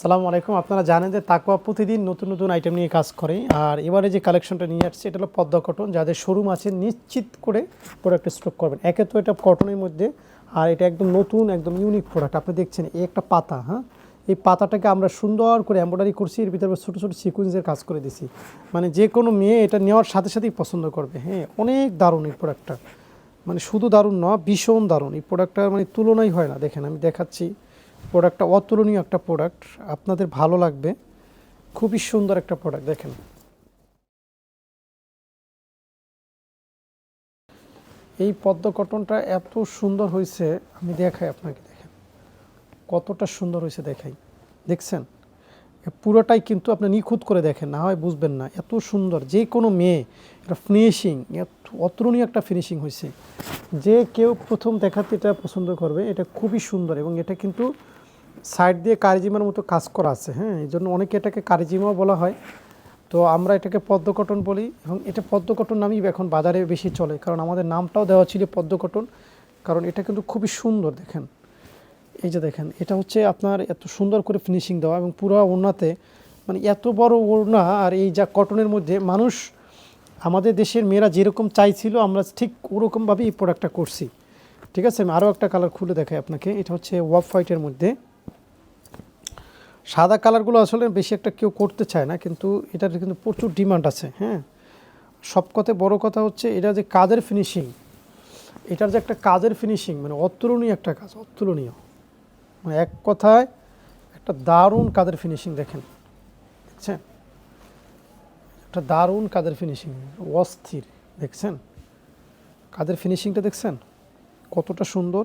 সালামু আলাইকুম। আপনারা জানেন যে তাকওয়া প্রতিদিন নতুন নতুন আইটেম নিয়ে কাজ করে। আর এবারে যে কালেকশনটা নিয়ে আসছে, এটা হলো পদ্মা কটন যাদের শোরুম আছে, নিশ্চিত করে প্রোডাক্ট স্টক করবেন। একে তো এটা কটনের মধ্যে, আর এটা একদম নতুন, একদম ইউনিক প্রোডাক্ট আপনি দেখছেন, এই একটা পাতা হ্যাঁ? এই পাতাটাকে আমরা সুন্দর করে এম্ব্রয়ডারি করছি, এর ভিতরে ছোটো ছোটো সিকুয়েন্সের কাজ করে দিছি। মানে যে কোনো মেয়ে এটা নেওয়ার সাথে সাথেই পছন্দ করবে। হ্যাঁ অনেক দারুণ এই প্রোডাক্টটা মানে শুধু দারুণ নয়, ভীষণ দারুণ। এই প্রোডাক্টটা মানে তুলনাই হয় না। দেখেন, আমি দেখাচ্ছি। প্রোডাক্টটা অতুলনীয় একটা প্রোডাক্ট আপনাদের ভালো লাগবে। খুবই সুন্দর একটা প্রোডাক্ট দেখেন। এই পদ্ম কটনটা এত সুন্দর হয়েছে, আমি দেখাই আপনাকে, দেখেন। কতটা সুন্দর হয়েছে দেখাই। দেখছেন? পুরোটাই কিন্তু আপনি নিখুঁত করে দেখেন, না হয় বুঝবেন না। এত সুন্দর, যে কোনো মেয়ে এটা ফিনিশিং অতুলনীয় একটা ফিনিশিং হয়েছে। যে কেউ প্রথম দেখাতে এটা পছন্দ করবে, এটা খুবই সুন্দর এবং এটা কিন্তু সাইড দিয়ে কারিজিমার মতো কাজ করা আছে হ্যাঁ? এই জন্য অনেকে এটাকে কারিজিমাও বলা হয়। তো আমরা এটাকে পদ্মকটন বলি এবং এটা পদ্মকটন নামই এখন বাজারে বেশি চলে, কারণ আমাদের নামটাও দেওয়া ছিল পদ্মকটন কারণ এটা কিন্তু খুবই সুন্দর, দেখেন। এই যে দেখেন, এটা হচ্ছে আপনার এত সুন্দর করে ফিনিশিং দেওয়া এবং পুরো ওড়নাতে মানে এত বড় ওড়না আর এই যা কটনের মধ্যে মানুষ, আমাদের দেশের মেয়েরা যেরকম চাইছিল, আমরা ঠিক ওরকমভাবেই এই প্রোডাক্টটা করছি। ঠিক আছে? আমি আরও একটা কালার খুলে দেখাই আপনাকে, এটা হচ্ছে ওয়াফ হোয়াইটের মধ্যে। সাদা কালারগুলো আসলে বেশি একটা কেউ করতে চায় না, কিন্তু এটার কিন্তু প্রচুর ডিমান্ড আছে হ্যাঁ? সব কথা বড় কথা হচ্ছে, এটা যে কাজের ফিনিশিং এটার যে একটা কাজের ফিনিশিং মানে অতুলনীয় একটা কাজ, অতুলনীয়। মানে এক কথায় একটা দারুণ কাজের ফিনিশিং দেখেন, দেখছেন? একটা দারুণ কাজের ফিনিশিং অস্থির, দেখছেন? কাজের ফিনিশিংটা দেখছেন? কতটা সুন্দর।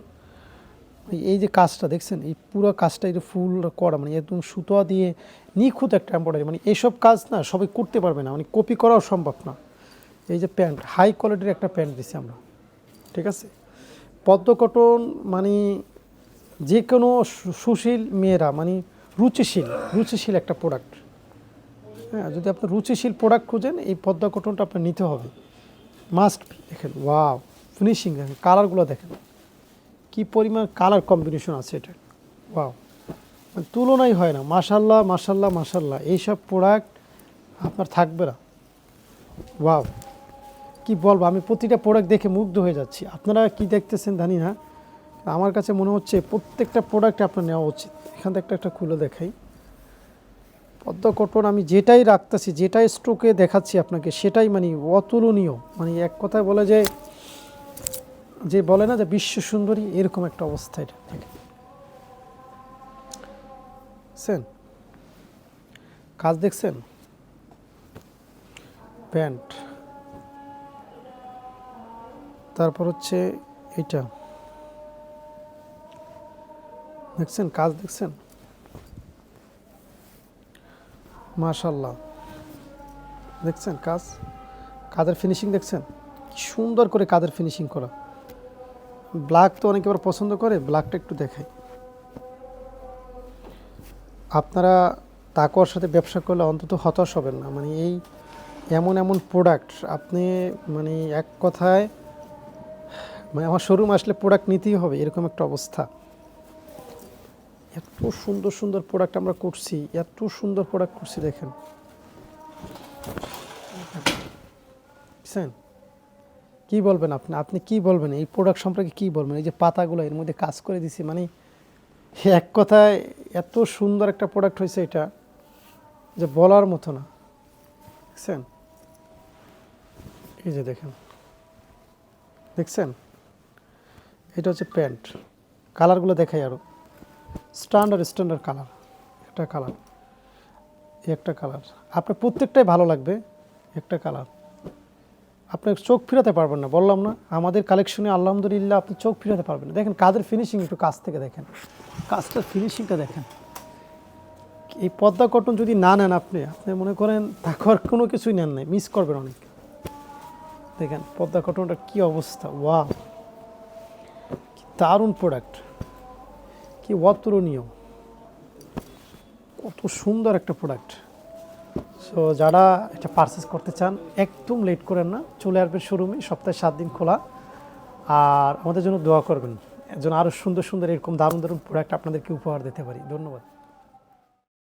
এই- যে কাজটা দেখছেন, এই পুরো কাজটা এই ফুল করা মানে একদম সুতোয়া দিয়ে নিখুঁত একটা এম্ব্রয়ডারি মানে এইসব কাজ না সবাই করতে পারবে না মানে কপি করাও সম্ভব না। এই যে প্যান্ট হাই কোয়ালিটির একটা প্যান্ট দিছি আমরা, ঠিক আছে? পদ্ম কটন মানে যে কোনো সুশীল মেয়েরা মানে রুচিশীল রুচিশীল একটা প্রোডাক্ট হ্যাঁ যদি আপনি রুচিশীল প্রোডাক্ট খুঁজেন, এই পদ্মা কটনটা আপনার নিতে হবে। মাস্ট দেখেন ওয়াও ফিনিশিং দেখেন কালারগুলো দেখেন। কি পরিমাণ কালার কম্বিনেশন আছে এটা? ওয়াও মানে তুলনাই হয় না। মাশাল্লাহ মাশাল্লাহ মাশাল্লাহ এইসব প্রোডাক্ট আপনার থাকবে না। ওয়াও কি বলব, আমি প্রতিটা প্রোডাক্ট দেখে মুগ্ধ হয়ে যাচ্ছি। আপনারা কি দেখতেছেন জানি না। আমার কাছে মনে হচ্ছে প্রত্যেকটা প্রোডাক্ট আপনার নেওয়া উচিত। এখান থেকে একটা একটা খুলে দেখাই। পদ্ম কটন আমি যেটাই রাখতেছি, যেটাই স্টোকে দেখাচ্ছি আপনাকে, সেটাই মানে অতুলনীয়। মানে এক কথায় বলে যে যে বলে না যে বিশ্ব সুন্দরী, এরকম একটা অবস্থা এটা। দেখছেন? কাজ দেখছেন? প্যান্ট। তারপর হচ্ছে এটা দেখছেন? কাজ দেখছেন? মাশাল্লাহ দেখছেন? কাজ? কাজের ফিনিশিং দেখছেন? সুন্দর করে কাজের ফিনিশিং করা। ব্ল্যাক তো অনেকে আবার পছন্দ করে ব্ল্যাকটা একটু দেখাই। আপনারা তাকওয়ার সাথে ব্যবসা করলে অন্তত হতাশ হবেন না। মানে এই এমন এমন প্রোডাক্ট আপনি মানে এক কথায় মানে আমার শোরুম আসলে প্রোডাক্ট নিতেই হবে, এরকম একটা অবস্থা। এত সুন্দর সুন্দর প্রোডাক্ট আমরা করছি, এত সুন্দর প্রোডাক্ট করছি, দেখেন। বুঝছেন? কি বলবেন আপনি? আপনি কি বলবেন? এই প্রোডাক্ট সম্পর্কে কি বলবেন? এই যে পাতাগুলো এর মধ্যে কাজ করে দিছি মানে এক কথায় এত সুন্দর একটা প্রোডাক্ট হয়েছে এটা, যে বলার মতো না। দেখছেন? এই যে দেখেন। দেখছেন? এটা হচ্ছে প্যান্ট। কালারগুলো দেখাই আরও স্ট্যান্ডার্ড স্ট্যান্ডার্ড কালার। একটা কালার। একটা কালার। আপনার প্রত্যেকটাই ভালো লাগবে, একটা কালার। আপনি চোখ ফিরাতে পারবেন না। বললাম না, আমাদের কালেকশনে আলহামদুলিল্লাহ আপনি চোখ ফিরাতে পারবেন না। দেখেন কাজের ফিনিশিং একটু কাছ থেকে দেখেন। কাজটার ফিনিশিংটা দেখেন। এই পদ্মা কটন যদি না নেন আপনি আপনি মনে করেন তারপর কোনো কিছুই নেন নাই মিস করবেন অনেক। দেখেন, পদ্মা কটনটার কি অবস্থা ওয়া দারুণ প্রোডাক্ট কি অতুলনীয়। কত সুন্দর একটা প্রোডাক্ট সো যারা এটা পারচেস করতে চান, একদম লেট করেন না। চলে আসবেন শোরুমে সপ্তাহে সাত দিন খোলা। আর আমাদের জন্য দোয়া করবেন। একজন আরও সুন্দর সুন্দর এরকম দারুণ দারুণ প্রোডাক্ট আপনাদেরকে উপহার দিতে পারি। ধন্যবাদ।